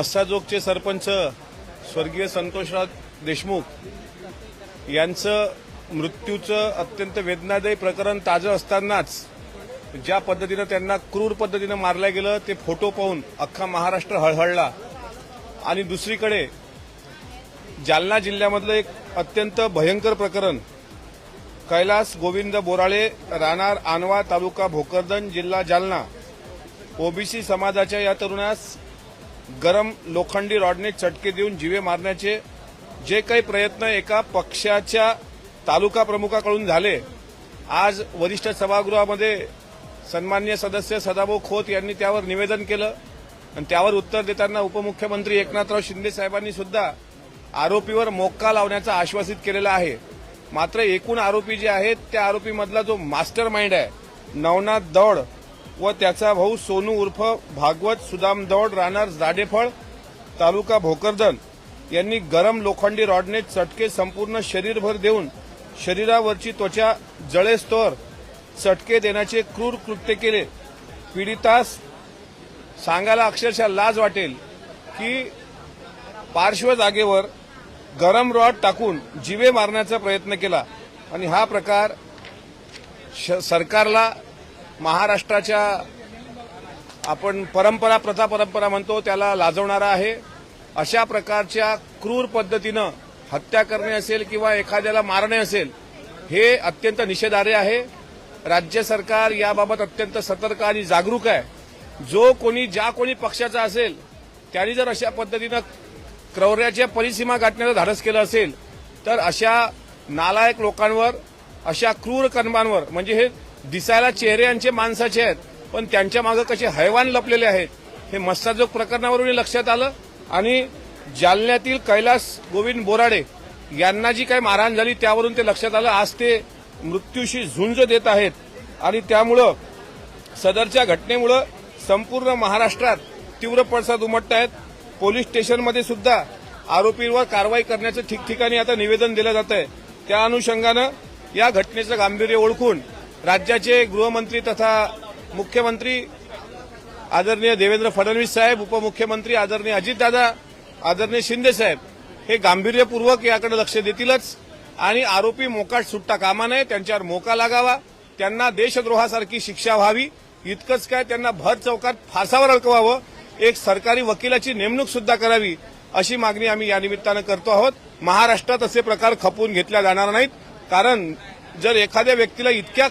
मस्साजोगचे सरपंच स्वर्गीय संतोषराव देशमुख यांचं मृत्यूचं अत्यंत वेदनादायी प्रकरण ताजं असतानाच ज्या पद्धतीनं त्यांना क्रूर पद्धतीनं मारलं गेलं ते फोटो पाहून अख्खा महाराष्ट्र हळहळला. आणि दुसरीकडे जालना जिल्ह्यामधलं एक अत्यंत भयंकर प्रकरण कैलास गोविंद बोराळे राहणार आनवा तालुका भोकरदन जिल्हा जालना. ओबीसी समाजाच्या या तरुणास गरम लोखंडी रॉडने चटके देऊन जीवे मारण्याचे जे काही प्रयत्न एका पक्षाच्या तालुका प्रमुखाकडून झाले आज वरिष्ठ सभागृहामध्ये सन्मान्य सदस्य सदाभाऊ खोत यांनी त्यावर निवेदन केलं. आणि त्यावर उत्तर देताना उपमुख्यमंत्री एकनाथराव शिंदे साहेबांनी सुद्धा आरोपीवर मोक्का लावण्याचं आश्वासित केलेलं आहे. मात्र एकूण आरोपी जे आहेत त्या आरोपीमधला जो मास्टर माइंड आहे नवनाथ दौड व त्याचा भाऊ सोनू उर्फ भागवत सुदाम दौड राहणार जाडेफळ तालुका भोकरदन. यांनी गरम लोखंडी रॉडने चटके संपूर्ण शरीरभर देऊन शरीरावरची त्वचा जळेस्तोवर चटके देण्याचे क्रूर कृत्य केले. पीडितास सांगायला अक्षरशः लाज वाटेल की पार्श्व जागेवर गरम रॉड टाकून जिवे मारण्याचा प्रयत्न केला आणि हा प्रकार श- सरकारला महाराष्ट्राच्या आपण परंपरा प्रथा परंपरा म्हणतो त्याला लाजवणारा आहे. अशा प्रकारच्या क्रूर पद्धतीनं हत्या करणे असेल किंवा एखाद्याला मारणे असेल हे अत्यंत निषेधार्ह आहे. राज्य सरकार याबाबत अत्यंत सतर्क आणि जागरूक आहे. जो कोणी ज्या कोणी पक्षाचा असेल त्यांनी जर अशा पद्धतीनं क्रौर्याच्या परिसीमा गाठण्याचं धाडस केलं असेल तर अशा नालायक लोकांवर अशा क्रूर कन्मांवर म्हणजे हे दिसायला चेहऱ्यांचे माणसाचे आहेत पण त्यांच्या मागे कसे हैवान लपलेले आहेत हे मस्साजोग प्रकरणावरून लक्षात आलं. आणि जालन्यातील कैलास गोविंद बोराडे यांना जी काही मारहाण झाली त्यावरून ते लक्षात आलं. आज ते मृत्यूशी झुंज देत आहेत. आणि त्यामुळं सदरच्या घटनेमुळं संपूर्ण महाराष्ट्रात तीव्र पडसाद उमटत आहेत. पोलीस स्टेशनमध्ये सुद्धा आरोपींवर कारवाई करण्याचं ठिकठिकाणी आता निवेदन दिलं जात आहे त्या अनुषंगानं या घटनेचं गांभीर्य ओळखून राज्याचे गृहमंत्री तथा मुख्यमंत्री आदरणीय देवेंद्र फडणवीस साहेब उपमुख्यमंत्री आदरणीय अजितदादा आदरणीय शिंदे साहेब हे गांभीर्यपूर्वक याकडे लक्ष देतीलच. आणि आरोपी मोकाट सुट्टा कामा नये त्यांच्यावर मोका लागावा. त्यांना देशद्रोहासारखी शिक्षा व्हावी. इतकंच काय त्यांना भर चौकात फासावर अडकवावं. एक सरकारी वकिलाची नेमणूक सुद्धा करावी अशी मागणी आम्ही या निमित्तानं करतो आहोत. महाराष्ट्रात असे प्रकार खपवून घेतल्या जाणार नाहीत. कारण जर एखाद्या व्यक्तीला इतक्या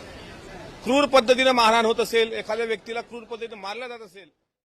क्रूर पद्धतीनं मारहाण होत असेल एखाद्या व्यक्तीला क्रूर पद्धतीनं मारलं जात असेल